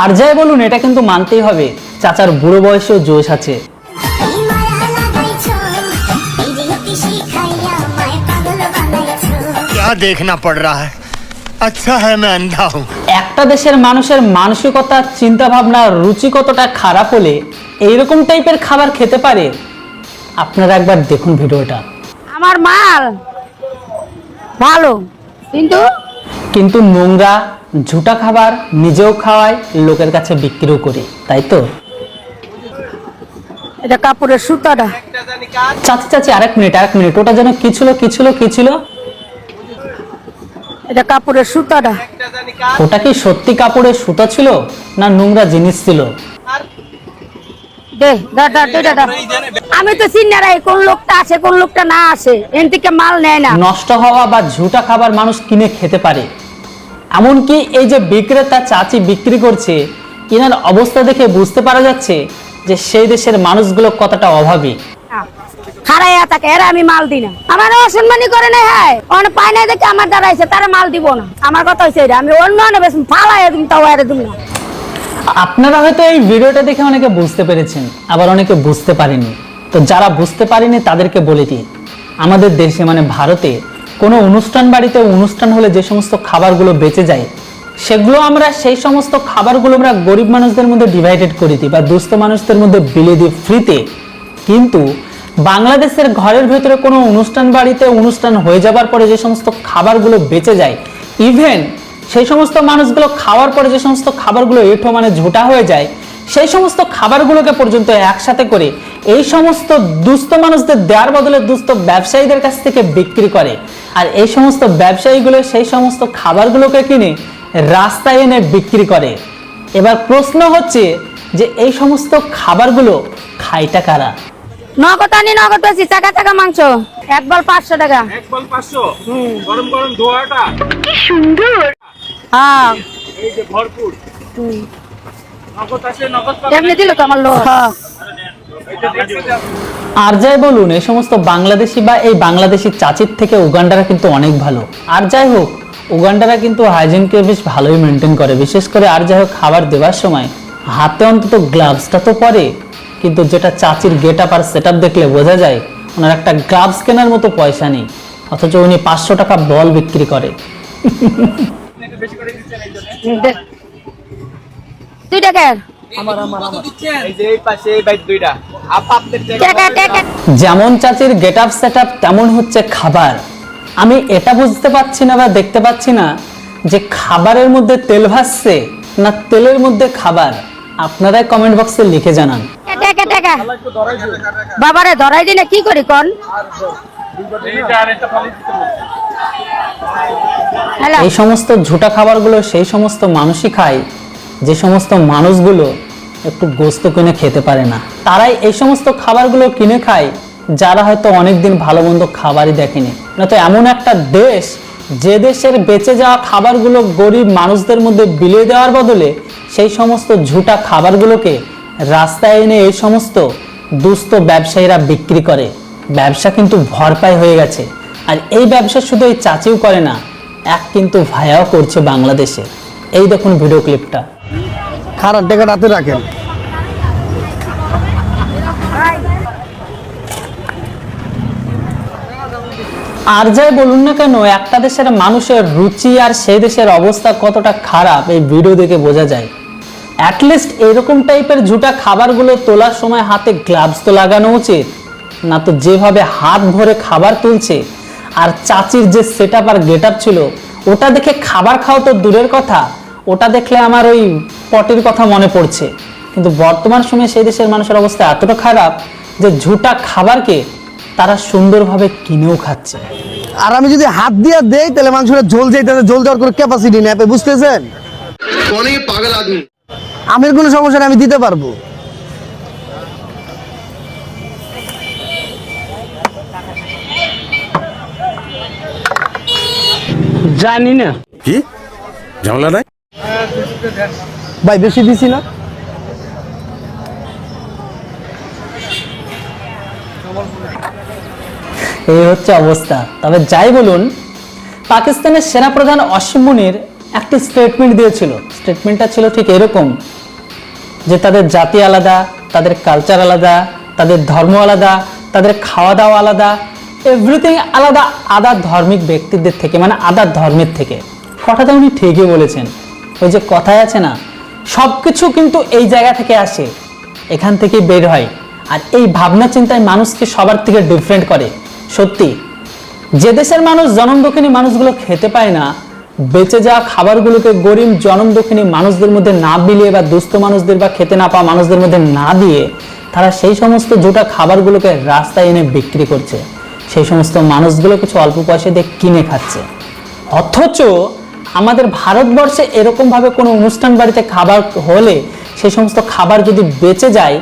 আর যাই বলুন এটা কিন্তু মানতেই হবে চাচার বুড়ো বয়সেও জোশ আছে এই মায়া লাগাইছো এই যে জ্যোতি শিখাইয়া মায় পাগল বানাইছো क्या देखना पड़ रहा है अच्छा है मैं अंधा हूँ একটা দেশের মানুষের মানসিকতা চিন্তা ভাবনা রুচি কতটা খারাপ হলে এইরকম টাইপের খাবার খেতে পারে আপনারা একবার দেখুন ভিডিওটা আমার মাল ভালো কিন্তু কিন্তু নোংরা ঝুটা খাবার নিজেও খাওয়ায় লোকের কাছে বিক্রিও করি তাই তো? এটা কাপড়ের সুতাটা। চাচি চাচি আরেক মিনিট আরেক মিনিট ওটা যেন কি ছিল কি ছিল কি ছিল? এটা কাপড়ের সুতাটা। ওটা কি সত্যি কাপড়ের সুতা ছিল না নোংরা জিনিস ছিল? দে দা দা দে দা, দা। আমি তো চিনি না কোন লোকটা আসে কোন লোকটা না আসে এন থেকে মাল নেয় না। নষ্ট হওয়া বা ঝুটা খাবার মানুষ কিনে খেতে পারে। এমনকি এই যে বিক্রেতা চাচি বিক্রি করছে এনার অবস্থা দেখে বুঝতে পারা যাচ্ছে যে সেই দেশের মানুষগুলো কতটা অভাবী। খারাইয়া থাকে এরা আমি মাল দিই না। আমার অসম্মানই করে না হ্যাঁ। অন পায় না দেখে আমার দ্বারা আইছে তারা মাল দিব না। আমার কথা হয়েছে এটা আমি অন্য অন্য বেশ ফালাই দিন তাও এর দিন না। আপনারা হয়তো এই ভিডিওটা দেখে অনেকে বুঝতে পেরেছেন আবার অনেকে বুঝতে পারেনি। তো যারা বুঝতে পারেনি তাদেরকে বলে দিই, আমাদের দেশে মানে ভারতে কোনো অনুষ্ঠান বাড়িতে অনুষ্ঠান হলে যে সমস্ত খাবারগুলো বেঁচে যায়, সেগুলো আমরা সেই সমস্ত খাবারগুলো আমরা গরিব মানুষদের মধ্যে ডিভাইডেড করে দিই বা দুস্থ মানুষদের মধ্যে বিলে দিই ফ্রিতে কিন্তু বাংলাদেশের ঘরের ভেতরে কোনো অনুষ্ঠান বাড়িতে অনুষ্ঠান হয়ে যাবার পরে যে সমস্ত খাবারগুলো বেঁচে যায় ইভেন সেই সমস্ত মানুষগুলো খাওয়ার পরে যে সমস্ত খাবারগুলো এঠো মানে ঝোটা হয়ে যায় সেই সমস্ত খাবারগুলোকে পর্যন্ত একসাথে করে এই সমস্ত দুস্থ মানুষদের দেওয়ার বদলে দুস্থ ব্যবসায়ীদের কাছ থেকে বিক্রি করে। আর এই সমস্ত ব্যবসায়ীগুলো সেই সমস্ত খাবারগুলোকে কিনে রাস্তায় এনে বিক্রি করে। এবার প্রশ্ন হচ্ছে যে এই সমস্ত খাবারগুলো খাইটা কারা? নগদ আনি নগদ বেশি টাকা টাকা মাংস। এক বল পাঁচশো টাকা। এক বল পাঁচশো? গরম গরম ধোয়াটা? হ্যাঁ এই যে ভরপুর নগদ আছে নগদ পাবেন। এমনি দিল তো আমার লোক। এটা দেখতে যাও। আর যাই বলুন এই সমস্ত বাংলাদেশি বা এই বাংলাদেশি চাচির থেকে উগান্ডারা কিন্তু অনেক ভালো। আর যাই হোক উগান্ডারা কিন্তু হাইজিনকে বেশ ভালোই মেনটেন করে। বিশেষ করে আর যাই হোক খাবার দেওয়ার সময় হাতে অন্তত গ্লাভসটা তো পরে। কিন্তু যেটা চাচির গেট আপ আর সেট দেখলে বোঝা যায় ওনার একটা গ্লাভস কেনার মতো পয়সা নেই। অথচ উনি পাঁচশো টাকা বল বিক্রি করে। দুইটা আপ যেমন চাচির গেট আপ সেট তেমন হচ্ছে খাবার। আমি এটা বুঝতে পারছি না বা দেখতে পাচ্ছি না যে খাবারের মধ্যে তেল ভাসছে না তেলের মধ্যে খাবার। আপনারাই কমেন্ট বক্সে লিখে জানান। টাকা টাকা। বাবারে ধরাই দিলে কি করি কন? এই সমস্ত ঝুটা খাবারগুলো সেই সমস্ত মানুষই খায়। যে সমস্ত মানুষগুলো একটু গোস্ত কিনে খেতে পারে না, তারাই এই সমস্ত খাবারগুলো কিনে খায়, যারা হয়তো অনেকদিন ভালো মন্দ খাবারই দেখেনি। না তো এমন একটা দেশ, যে দেশের বেঁচে যাওয়া খাবারগুলো গরিব মানুষদের মধ্যে বিলিয়ে দেওয়ার বদলে সেই সমস্ত ঝুটা খাবারগুলোকে রাস্তায় এনে এই সমস্ত দুস্থ ব্যবসায়ীরা বিক্রি করে। ব্যবসা কিন্তু ভরপাই হয়ে গেছে। আর এই ব্যবসা শুধু এই চাচিও করে না, এক কিন্তু ভায়াও করছে বাংলাদেশে। এই দেখুন ভিডিও ক্লিপটা। খারাপ টাকাটা হাতে রাখেন। আর যাই বলুন না কেন, একটা দেশের মানুষের রুচি আর সেই দেশের অবস্থা কতটা খারাপ, এই ভিডিও দেখে বোঝা যায়। অ্যাটলিস্ট এরকম টাইপের ঝুটা খাবারগুলো তোলার সময় হাতে গ্লাভস তো লাগানো উচিত, না তো যেভাবে হাত ভরে খাবার তুলছে। আর চাচির যে সেট আপ আর গেট ছিল, ওটা দেখে খাবার খাওয়া তো দূরের কথা। ওটা দেখলে আমার ওই পটির কথা মনে পড়ছে। কিন্তু বর্তমান সময়ে সেই দেশের মানুষের অবস্থা এতটা খারাপ যে ঝুটা খাবারকে তারা সুন্দরভাবে কিনেও খাচ্ছে। আর আমি যদি হাত দিয়ে দেই তাহলে মানুষের ঝোল যাই তাহলে ঝোল দেওয়ার কোনো ক্যাপাসিটি নেই। আপনি বুঝতেছেন? অনেক পাগল আদমি। আমের কোনো সমস্যা আমি দিতে পারব। জানি না। কি? ঝামেলা নাই? ভাই, বেশি দিছি না? এই হচ্ছে অবস্থা। তবে যাই বলুন, পাকিস্তানের সেনাপ্রধান অসীম মুনির একটি স্টেটমেন্ট দিয়েছিল। স্টেটমেন্টটা ছিল ঠিক এরকম, যে তাদের জাতি আলাদা, তাদের কালচার আলাদা, তাদের ধর্ম আলাদা, তাদের খাওয়া দাওয়া আলাদা এভরিথিং আলাদা আদার ধর্মিক ব্যক্তিদের থেকে মানে আদার ধর্মের থেকে। কথাটা উনি ঠিকই বলেছেন। ওই যে কথায় আছে না সব কিছু কিন্তু এই জায়গা থেকে আসে, এখান থেকে বের হয়। আর এই ভাবনা চিন্তায় মানুষকে সবার থেকে ডিফারেন্ট করে। সত্যি, যে দেশের মানুষ জনম দক্ষিণী মানুষগুলো খেতে পায় না, বেঁচে যাওয়া খাবারগুলোকে গরিব জনম দক্ষিণী মানুষদের মধ্যে না বিলিয়ে বা দুস্থ মানুষদের বা খেতে না পাওয়া মানুষদের মধ্যে না দিয়ে, তারা সেই সমস্ত জোটা খাবারগুলোকে রাস্তায় এনে বিক্রি করছে। সেই সমস্ত মানুষগুলো কিছু অল্প পয়সা দিয়ে কিনে খাচ্ছে। অথচ আমাদের ভারতবর্ষে এরকমভাবে কোনো অনুষ্ঠান বাড়িতে খাবার হলে সেই সমস্ত খাবার যদি বেঁচে যায়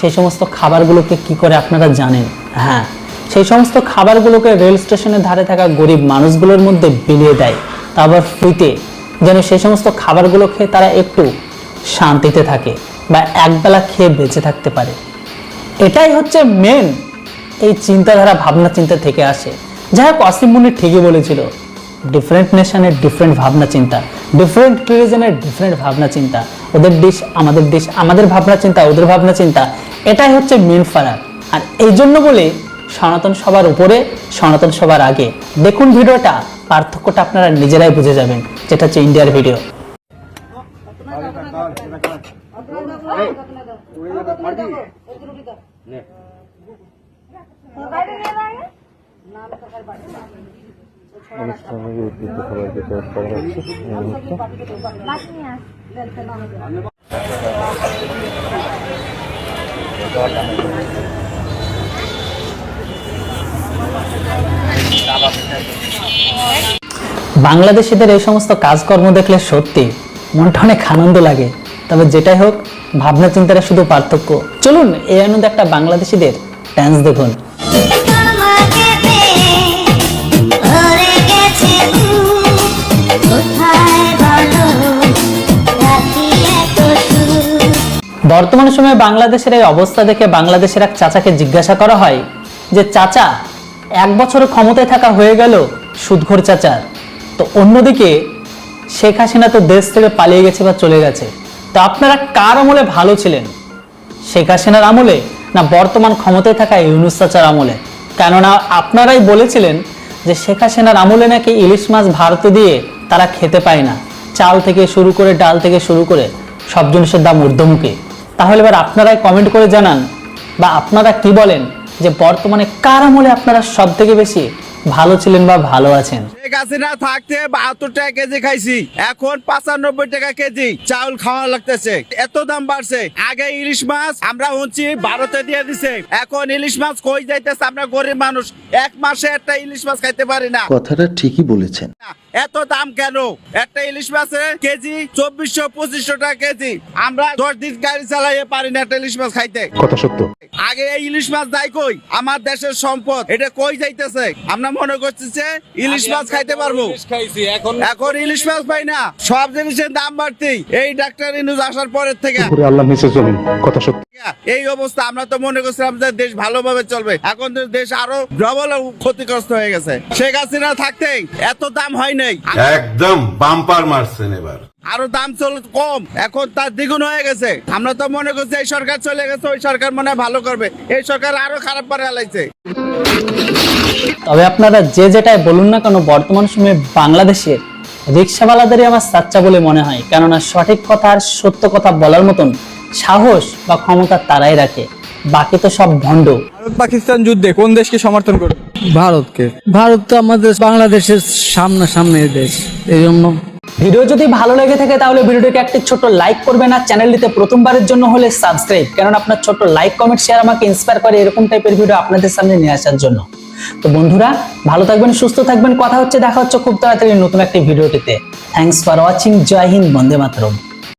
সেই সমস্ত খাবারগুলোকে কি করে আপনারা জানেন? হ্যাঁ সেই সমস্ত খাবারগুলোকে রেল স্টেশনের ধারে থাকা গরিব মানুষগুলোর মধ্যে বিলিয়ে দেয়, তারপর ফ্রিতে যেন সেই সমস্ত খাবারগুলো খেয়ে তারা একটু শান্তিতে থাকে বা একবেলা খেয়ে বেঁচে থাকতে পারে। এটাই হচ্ছে মেন এই চিন্তাধারা ভাবনা চিন্তা থেকে আসে। যাই হোক, অসীম মুনি ঠিকই বলেছিল ডিফারেন্ট নেশনের ডিফারেন্ট ভাবনা চিন্তা ডিফারেন্ট রিলিজনের ডিফারেন্ট ভাবনা চিন্তা ওদের ডিশ আমাদের ডিশ আমাদের ভাবনা চিন্তা ওদের ভাবনা চিন্তা এটাই হচ্ছে মেন ফারাক। আর এই জন্য বলে সনাতন সবার উপরে সনাতন সবার আগে দেখুন ভিডিওটা পার্থক্যটা আপনারা নিজেরাই বুঝে যাবেন যেটা হচ্ছে ইন্ডিয়ার ভিডিও বাংলাদেশিদের এই সমস্ত কাজকর্ম দেখলে সত্যি মনটা অনেক আনন্দ লাগে। তবে যেটাই হোক ভাবনা চিন্তাটা শুধু পার্থক্য। চলুন, এই আনন্দ একটা বাংলাদেশিদের ড্যান্স দেখুন। বর্তমান সময়ে বাংলাদেশের এই অবস্থা দেখে বাংলাদেশের এক চাচাকে জিজ্ঞাসা করা হয় যে, চাচা, এক বছর ক্ষমতায় থাকা হয়ে গেল সুদঘর চাচার তো অন্যদিকে শেখ হাসিনা তো দেশ থেকে পালিয়ে গেছে বা চলে গেছে। তো আপনারা কার আমলে ভালো ছিলেন? শেখ হাসিনার আমলে না বর্তমান ক্ষমতায় থাকা ইউনুস চাচার আমলে? কেননা আপনারাই বলেছিলেন যে, শেখ হাসিনার আমলে নাকি ইলিশ মাছ ভারতে দিয়ে তারা খেতে পায় না। চাল থেকে শুরু করে, ডাল থেকে শুরু করে সব জিনিসের দাম ঊর্ধ্বমুখী। তাহলে এবার আপনারাই কমেন্ট করে জানান বা আপনারা কি বলেন যে বর্তমানে কার আমলে আপনারা সব থেকে বেশি ভালো ছিলেন বা ভালো আছেন? শেখ হাসিনা থাকতে বাহাত্তর টাকা কেজি খাইছি এখন পঁচানব্বই টাকা কেজি চাউল খাওয়া লাগতেছে। এত দাম বাড়ছে। আগে ইলিশ মাছ আমরা ভারতে দিয়ে দিছে এখন ইলিশ মাছ কই যাইতেছে? আমরা গরিব মানুষ এক মাসে একটা ইলিশ মাছ খাইতে পারি না। কথাটা ঠিকই বলেছেন। এত দাম কেন? একটা ইলিশ মাছের কেজি চব্বিশশো পঁচিশশো টাকা কেজি। আমরা দশ দিন গাড়ি চালাইয়ে পারি না একটা ইলিশ মাছ খাইতে। কথা সত্য। আগে এই ইলিশ মাছ যাই কই? আমার দেশের সম্পদ। এটা কই যাইতেছে? আমরা মনে করতেছে ইলিশ মাছ খাইতে পারব। এখন ইলিশ মাছ পাই না। সব জিনিসের দাম বাড়তি। এই ডাক্তার ইনুজ আসার পরের থেকে। আল্লাহ নিচে চলুন কথা সত্য। এই অবস্থা আমরা তো মনে করছিলাম যে দেশ ভালোভাবে চলবে। এখন তো দেশ আরও ডবল ক্ষতিগ্রস্ত হয়ে গেছে। শেখ হাসিনা থাকতেই এত দাম হয় নাই। একদম বাম্পার মারছেন এবার। আরও দাম চল কম। এখন তার দ্বিগুণ হয়ে গেছে। আমরা তো মনে করছি এই সরকার চলে গেছে ওই সরকার মনে হয় ভালো করবে। এই সরকার আরও খারাপ করে হালাইছে তবে আপনারা যে যেটাই বলুন না কেন বর্তমান সময়ে বাংলাদেশের রিক্সাওয়ালাদেরই আমার সাচ্চা বলে মনে হয়। কেননা সঠিক কথা আর সত্য কথা বলার মতন সাহস বা ক্ষমতা তারাই রাখে। বাকি তো সব ভণ্ড। পাকিস্তান যুদ্ধে কোন দেশকে সমর্থন করবে? ভারতকে। ভারত তো আমাদের বাংলাদেশের সামনে সামনে দেশ এই জন্য ভিডিও যদি ভালো লেগে থাকে তাহলে ভিডিওটিকে একটি ছোট লাইক করবেন আর চ্যানেলটিতে প্রথমবারের জন্য হলে সাবস্ক্রাইব কারণ আপনার ছোট লাইক কমেন্ট শেয়ার আমাকে ইন্সপায়ার করে এরকম টাইপের ভিডিও আপনাদের সামনে নিয়ে আসার জন্য। তো বন্ধুরা ভালো থাকবেন সুস্থ থাকবেন কথা হচ্ছে দেখা হচ্ছে খুব তাড়াতাড়ি নতুন একটি ভিডিওটিতে। Thanks for watching Jai Hind Vande Mataram.